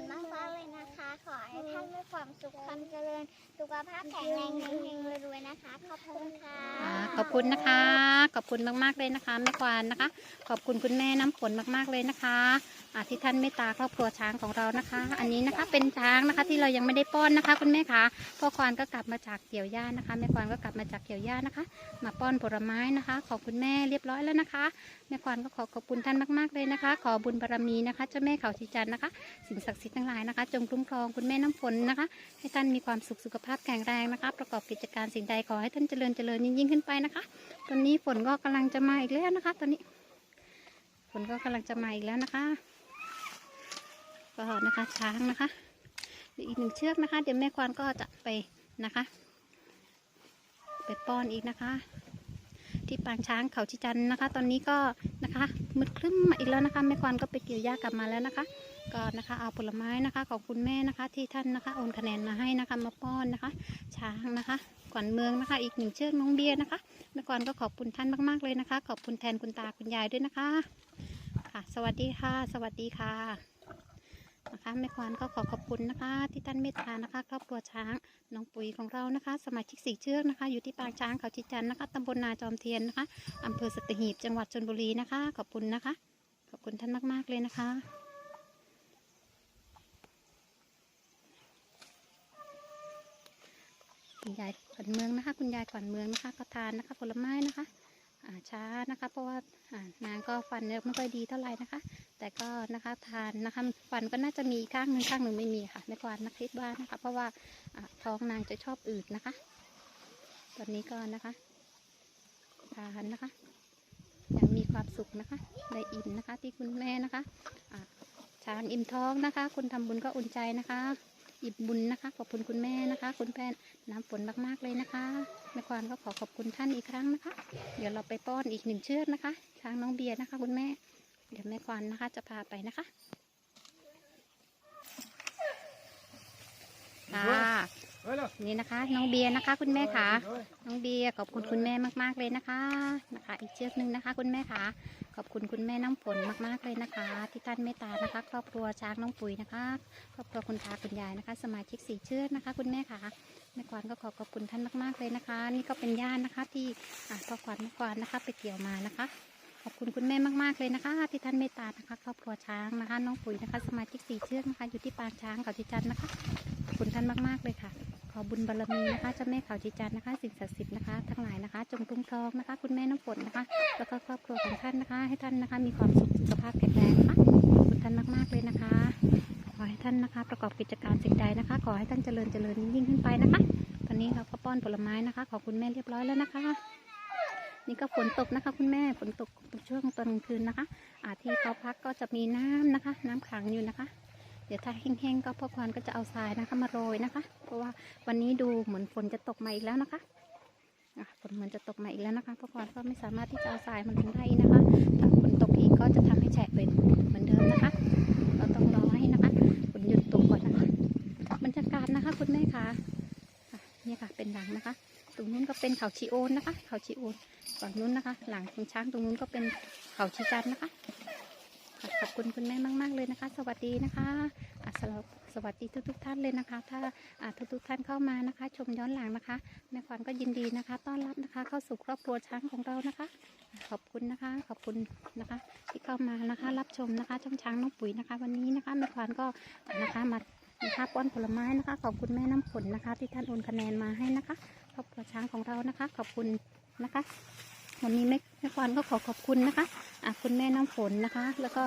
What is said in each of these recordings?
ลมา ขอให้ท่านมีความสุขความเจริญ สุขภาพแข็งแรงเฮงๆรวยๆนะคะ ขอบคุณค่ะขอบคุณนะคะ ขอบคุณมากๆเลยนะคะแม่ควานนะคะ ขอบคุณคุณแม่น้ำฝนมากๆเลยนะคะอาที่ท่านเมตตาครอบครัวช้างของเรานะคะ อันนี้นะคะเป็นช้างนะคะที่เรายังไม่ได้ป้อนนะคะ คุณแม่คะพ่อควานก็กลับมาจากเกี่ยวหญ้านะคะแม่ควานก็กลับมาจากเกี่ยวหญ้านะคะ มาป้อนผลไม้นะคะ ขอบคุณแม่เรียบร้อยแล้วนะคะแม่ควานก็ขอขอบคุณท่านมากๆเลยนะคะ ขอบุญบารมีนะคะเจ้าแม่เขาชีจันนะคะ สิ่งศักดิ์สิทธิ์ทั้งหลายนะคะ จงคุ้มครองคุณแม่น้ำฝนนะคะ ให้ท่านมีความสุขสุขภาพแข็งแรงนะคะ ประกอบกิจการสิ่งใดขอให้ท่านเจริญเจริญยิ่งๆขึ้นไปนะคะ ตอนนี้ฝนก็กำลังจะมาอีกแล้วนะคะ ตอนนี้ ฝนก็กำลังจะมาอีกแล้วนะคะก็นะคะช้างนะคะอีกหนึ่งเชือกนะคะ เดี๋ยวแม่ควานก็จะไปนะคะ ไปป้อนอีกนะคะ ที่ปางช้างเขาชิจันนะคะ ตอนนี้ก็นะคะมืดครึ้มมาอีกแล้วนะคะแม่ควานก็ไปเกี่ยวหญ้ากลับมาแล้วนะคะ ก็นะคะเอาผลไม้นะคะของคุณแม่นะคะ ที่ท่านนะคะโอนคะแนนมาให้นะคะมาป้อนนะคะ ช้างนะคะขวัญเมืองนะคะ อีกหนึ่งเชือกน้องเบียร์นะคะแม่กวานก็ขอบคุณท่านมากๆเลยนะคะ ขอบคุณแทนคุณตาคุณยายด้วยนะคะค่ะ สวัสดีค่ะ สวัสดีค่ะ นะคะแม่ควานก็ขอขอบคุณนะคะ ที่ท่านเมตตานะคะ ครอบครัวช้างน้องปุ๋ยของเรานะคะ สมาชิกสี่เชือกนะคะ อยู่ที่ปางช้างเขาจิจันนะคะตำบลนาจอมเทียนนะคะอำเภอสัตหีบจังหวัดชลบุรีนะคะ ขอบคุณนะคะ ขอบคุณท่านมาก ๆ เลยนะคะคุณยายขวัญเมืองนะคะ คุณยายขวัญเมืองนะคะก็ทานนะคะผลไม้นะคะ ช้านะคะ เพราะว่านางก็ฟันเนี่ยไม่ค่อยดีเท่าไหร่นะคะ แต่ก็นะคะทานนะคะฟันก็น่าจะมีข้างหนึ่งข้างหนึ่งไม่มีค่ะไม่กวาดนะคิดว่านะคะ เพราะว่าท้องนางจะชอบอืดนะคะ ตอนนี้ก็นะคะทานนะคะยังมีความสุขนะคะได้อิ่มนะคะที่คุณแม่นะคะอ่าช้างอิ่มท้องนะคะ คุณทำบุญก็อุ่นใจนะคะ อิ่มบุญนะคะ ขอบคุณคุณแม่นะคะ คุณแพนน้ำฝนมากๆเลยนะคะแม่ควานก็ขอขอบคุณท่านอีกครั้งนะคะ เดี๋ยวเราไปป้อนอีกหนึ่งเชือกนะคะ ช้างน้องเบียร์นะคะ คุณแม่ เดี๋ยวแม่ควานนะคะ จะพาไปนะคะค่ะ นี่นะคะ น้องเบียร์นะคะ คุณแม่ค่ะ น้องเบียร์ขอบคุณคุณแม่มากๆเลยนะคะนะคะ อีกเชือกหนึ่งนะคะ คุณแม่ค่ะ ขอบคุณคุณแม่น้ำฝนมากๆเลยนะคะ ที่ท่านเมตตานะคะ ครอบครัวช้างน้องปุ๋ยนะคะครอบครัวคุณตาคุณยายนะคะ สมาชิกสี่เชือกนะคะ คุณแม่ค่ะแม่ควานก็ขอขอบคุณท่านมากๆเลยนะคะ นี่ก็เป็นญาตินะคะ ที่พ่อควานแม่ควานนะคะ ไปเกี่ยวมานะคะ ขอบคุณคุณแม่มากๆเลยนะคะ ที่ท่านเมตตานะคะครอบครัวช้างนะคะ น้องปุ๋ยนะคะ สมาชิกสี่เชือกนะคะอยู่ที่ปางช้างเขาจิจันนะคะขอบคุณท่านมากๆเลยค่ะ ขอบุญบารมีนะคะเจ้าแม่เขาจิจันนะคะ สิ่งศักดิ์สิทธิ์นะคะทั้งหลายนะคะ จงคุ้มครองนะคะ คุณแม่น้ำฝนนะคะ แล้วก็ครอบครัวของท่านนะคะ ให้ท่านนะคะ มีความสุขสุขภาพแข็งแรงนะคะขอบคุณท่านมากๆเลยนะคะ ขอให้ท่านนะคะ ประกอบกิจการสิ่งใดนะคะ ขอให้ท่านเจริญเจริญยิ่งขึ้นไปนะคะ ตอนนี้เราก็ป้อนผลไม้นะคะ ขอบคุณแม่เรียบร้อยแล้วนะคะ นี่ก็ฝนตกนะคะ คุณแม่ฝนตกช่วงตอนกลางคืนนะคะอาที่เขาพักก็จะมีน้ำนะคะ น้ำขังอยู่นะคะ เดี๋ยวถ้าแห้งๆก็พ่อควานก็จะเอาทรายนะคะมาโรยนะคะ เพราะว่าวันนี้ดูเหมือนฝนจะตกมาอีกแล้วนะคะฝนเหมือนจะตกมาอีกแล้วนะคะพ่อควานก็ไม่สามารถที่จะเอาทรายมาลงได้นะคะถ้าฝนตกอีกก็จะทำให้แฉะเป็นเหมือนเดิมนะคะ เราต้องรอให้นะคะฝนหยุดตกก่อนนะคะบรรยากาศนะคะ คุณแม่คะนี่ค่ะเป็นหลังนะคะ ตรงนู้นก็เป็นเขาชีโอนนะคะ เขาชีโอน ฝั่งนู้นนะคะ หลังของช้างตรงนู้นก็เป็นเขาชีจันนะคะ ขอบคุณคุณแม่มาก ๆ เลยนะคะ สวัสดีนะคะอะสำหรับสวัสดีทุกๆท่านเลยนะคะ ถ้าอ่าทุกท่านเข้ามานะคะ ชมย้อนหลังนะคะแม่ขวัญก็ยินดีนะคะ ต้อนรับนะคะ เข้าสู่ครอบครัวช้างของเรานะคะ ขอบคุณนะคะ ขอบคุณนะคะ ที่เข้ามานะคะ รับชมนะคะช่องช้างน้องปุ๋ยนะคะ วันนี้นะคะแม่ขวัญก็นะคะมานะคะป้อนผลไม้นะคะขอบคุณแม่น้ำฝนนะคะ ที่ท่านโอนคะแนนมาให้นะคะครอบครัวช้างของเรานะคะ ขอบคุณนะคะ วันนี้แม่แม่ควานก็ขอขอบคุณนะคะอะคุณแม่น้ำฝนนะคะ แล้วก็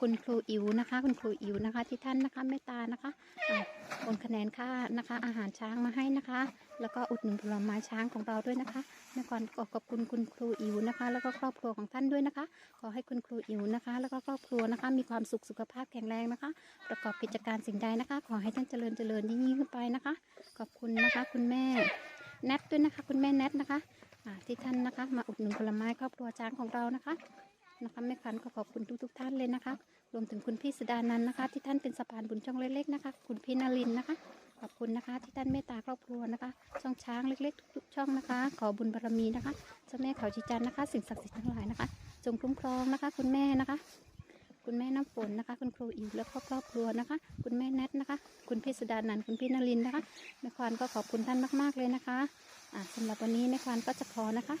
คุณครูอิ๋วนะคะ คุณครูอิ๋วนะคะ ที่ท่านนะคะเมตตานะคะอะโอนคะแนนค่านะคะ อาหารช้างมาให้นะคะ แล้วก็อุดหนุนผลไม้ช้างของเราด้วยนะคะแม่ควานขอขอบคุณคุณครูอิ๋วนะคะ แล้วก็ครอบครัวของท่านด้วยนะคะ ขอให้คุณครูอิ๋วนะคะ แล้วก็ครอบครัวนะคะ มีความสุขสุขภาพแข็งแรงนะคะ ประกอบกิจการสิ่งใดนะคะ ขอให้ท่านเจริญเจริญยิ่งขึ้นไปนะคะ ขอบคุณนะคะ คุณแม่แนทด้วยนะคะ คุณแม่แนทนะคะ อ่าที่ท่านนะคะ มาอุดหนุนผลไม้ครอบครัวช้างของเรานะคะนะคะแม่ขันก็ขอบคุณทุกทท่านเลยนะคะ รวมถึงคุณพี่สุดานันนะคะ ที่ท่านเป็นสะพานบุญช่องเล็กๆนะคะ คุณพี่นารินนะคะ ขอบคุณนะคะ ที่ท่านเมตตาครอบครัวนะคะ ช่องช้างเล็กๆ ทุกๆช่องนะคะ ขอบุญบารมีนะคะเจ้าแม่เขาจีจันนะคะ สิ่งศักดิ์สิทธิ์ทั้งหลายนะคะ จงคุ้มครองนะคะ คุณแม่นะคะ คุณแม่น้ำฝนนะคะ คุณครูอิ๋วแล้วก็ครอบครัวนะคะ คุณแม่แนทนะคะ คุณพี่สุดานันคุณพี่นลินนะคะแม่ควานก็ขอบคุณท่านมากๆเลยนะคะ สำหรับวันนี้แม่ควานก็จะพอนะคะ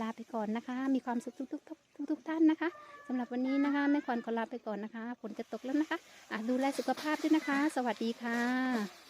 ลาไปก่อนนะคะ มีความสุขทุกๆทุกๆทุกๆท่านนะคะสำหรับวันนี้นะคะแม่ควานขอลาไปก่อนนะคะฝนจะตกแล้วนะคะอะดูแลสุขภาพด้วยนะคะ สวัสดีค่ะ